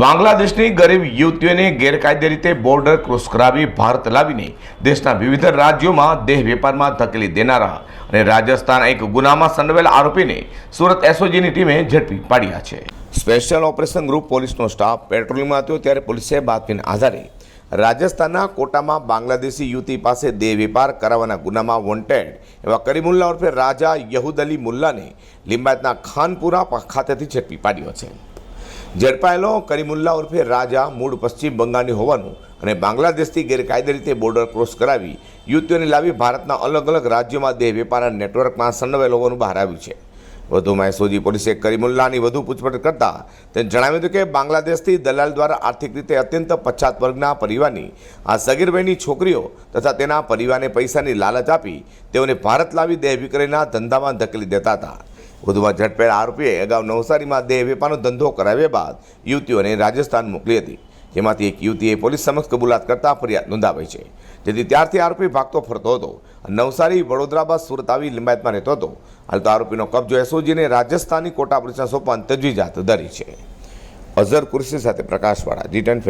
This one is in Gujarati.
બાંગ્લાદેશની ગરીબ યુવતીઓને ગેરકાયદે રીતે બોર્ડર ક્રોસ કરાવી ભારત લાવીને દેશના વિવિધ રાજ્યોમાં દેહ વેપારમાં ધકેલી દેનારા અને રાજસ્થાન એક ગુનામાં સંડોવેલા આરોપીને સુરત એસઓજીની ટીમે ઝડપી પાડ્યા છે. સ્પેશિયલ ઓપરેશન ગ્રુપ પોલીસનો સ્ટાફ પેટ્રોલિંગમાં હતો ત્યારે પોલીસે બાતમીના આધારે રાજસ્થાનના કોટામાં બાંગ્લાદેશી યુવતી પાસે દેહ વેપાર કરાવવાના ગુનામાં વોન્ટેડ એવા કરીમુલ્લા ઉર્ફે રાજા યહુદ અલી મુલ્લાને લિંબાયતના ખાનપુરા ખાતેથી ઝડપી પાડ્યો છે. ઝડપાયેલો કરીમુલ્લા ઉર્ફે રાજા મૂળ પશ્ચિમ બંગાળની હોવાનું અને બાંગ્લાદેશથી ગેરકાયદે રીતે બોર્ડર ક્રોસ કરાવી યુવતીઓને લાવી ભારતના અલગ અલગ રાજ્યોમાં દેહ વેપારના નેટવર્કમાં સંડોવાયેલ હોવાનું બહાર આવ્યું છે. વધુમાં સોજી પોલીસે કરીમુલ્લાની વધુ પૂછપરછ કરતા તેને જણાવ્યું હતું કે બાંગ્લાદેશથી દલાલ દ્વારા આર્થિક રીતે અત્યંત પછાત વર્ગના પરિવારની આ સગીરભાઈની છોકરીઓ તથા તેના પરિવારને પૈસાની લાલચ આપી તેઓને ભારત લાવી દેહ વિક્રયના ધંધામાં ધકેલી દેતા હતા. વધુમાં ઝડપેલા આરોપીએ અગાઉ નવસારીમાં દેહ વેપારનો ધંધો કરાવ્યા બાદ યુવતીઓને રાજસ્થાન મોકલી હતી. જેમાંથી એક યુવતીએ પોલીસ સમક્ષ કબૂલાત કરતા ફરિયાદ નોંધાવી છે. જેથી ત્યારથી આરોપી ભાગતો ફરતો હતો નવસારી, વડોદરા બાદ સુરત આવી લિંબાયતમાં રહેતો હતો. હાલ તો આરોપીનો કબજો એસઓજીને રાજસ્થાની કોટા પોલીસના સોંપવાની તજવીજ હાથ ધરી છે. અઝર કુરશી સાથે પ્રકાશવાળા જી ટેન